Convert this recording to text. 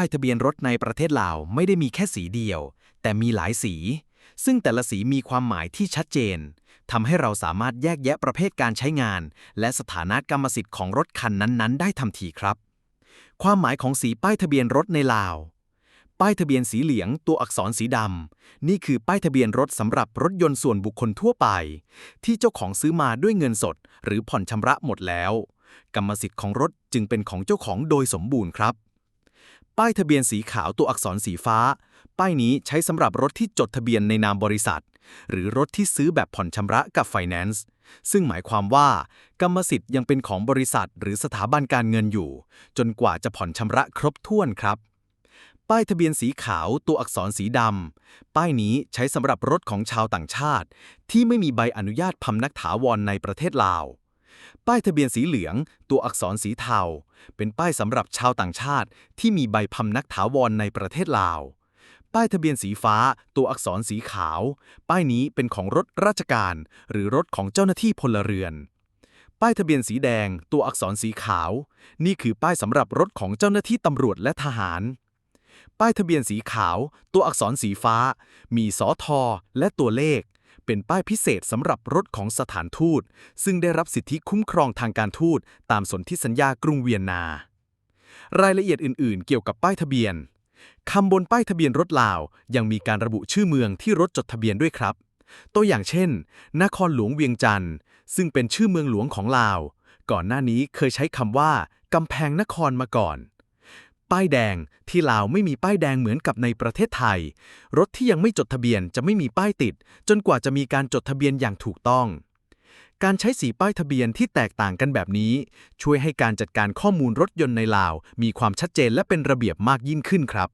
ป้ายทะเบียนรถในประเทศลาวไม่ได้มีแค่สีเดียว แต่มีหลายสี ซึ่งแต่ละสีมีความหมายที่ชัดเจนทำให้เราสามารถแยกแยะประเภทการใช้งาน และสถานะกรรมสิทธิ์ของรถคันนั้นๆ ได้ทันทีครับ ความหมายของสีป้ายทะเบียนรถในลาวป้ายทะเบียนสีเหลืองตัวอักษรสีดำ นี่คือป้ายทะเบียนรถสำหรับรถยนต์ส่วนบุคคลทั่วไป ที่เจ้าของซื้อมาด้วยเงินสด หรือผ่อนชำระหมดแล้ว กรรมสิทธิ์ของรถจึงเป็นของเจ้าของโดยสมบูรณ์ครับ ป้ายทะเบียนสีขาวตัวอักษรสีฟ้า ป้ายนี้ใช้สำหรับรถที่จดทะเบียนในนามบริษัท หรือรถที่ซื้อแบบผ่อนชำระกับไฟแนนซ์ซึ่งหมายความว่า กรรมสิทธิ์ยังเป็นของบริษัท หรือสถาบันการเงินอยู่ จนกว่าจะผ่อนชำระครบถ้วนครับ ป้ายทะเบียนสีขาวตัวอักษรสีดำป้ายนี้ใช้สำหรับรถของชาวต่างชาติ ที่ไม่มีใบอนุญาตพำนักถาวรในประเทศลาว ป้ายทะเบียนสีเหลือง ตัวอักษรสีเทา เป็นป้ายสำหรับชาวต่างชาติ ที่มีใบพำนักถาวรในประเทศลาว ป้ายทะเบียนสีฟ้า ตัวอักษรสีขาว ป้ายนี้เป็นของรถราชการ หรือรถของเจ้าหน้าที่พลเรือน ป้ายทะเบียนสีแดง ตัวอักษรสีขาว นี่คือป้ายสำหรับรถของเจ้าหน้าที่ตำรวจและทหาร ป้ายทะเบียนสีขาว ตัวอักษรสีฟ้า มีสอทอและตัวเลข เป็นป้ายพิเศษสำหรับรถของสถานทูต ซึ่งได้รับสิทธิคุ้มครองทางการทูตตามสนธิสัญญากรุงเวียนนา รายละเอียดอื่น ๆ เกี่ยวกับป้ายทะเบียนคำบนป้ายทะเบียนรถลาว ยังมีการระบุชื่อเมืองที่รถจดทะเบียนด้วยครับ ตัวอย่างเช่น นครหลวงเวียงจันทร์ซึ่งเป็นชื่อเมืองหลวงของลาว ก่อนหน้านี้เคยใช้คำว่ากำแพงนครมาก่อน ป้ายแดง ที่ลาวไม่มีป้ายแดงเหมือนกับในประเทศไทย รถที่ยังไม่จดทะเบียนจะไม่มีป้ายติด จนกว่าจะมีการจดทะเบียนอย่างถูกต้อง การใช้สีป้ายทะเบียนที่แตกต่างกันแบบนี้ ช่วยให้การจัดการข้อมูลรถยนต์ในลาว มีความชัดเจนและเป็นระเบียบมากยิ่งขึ้นครับ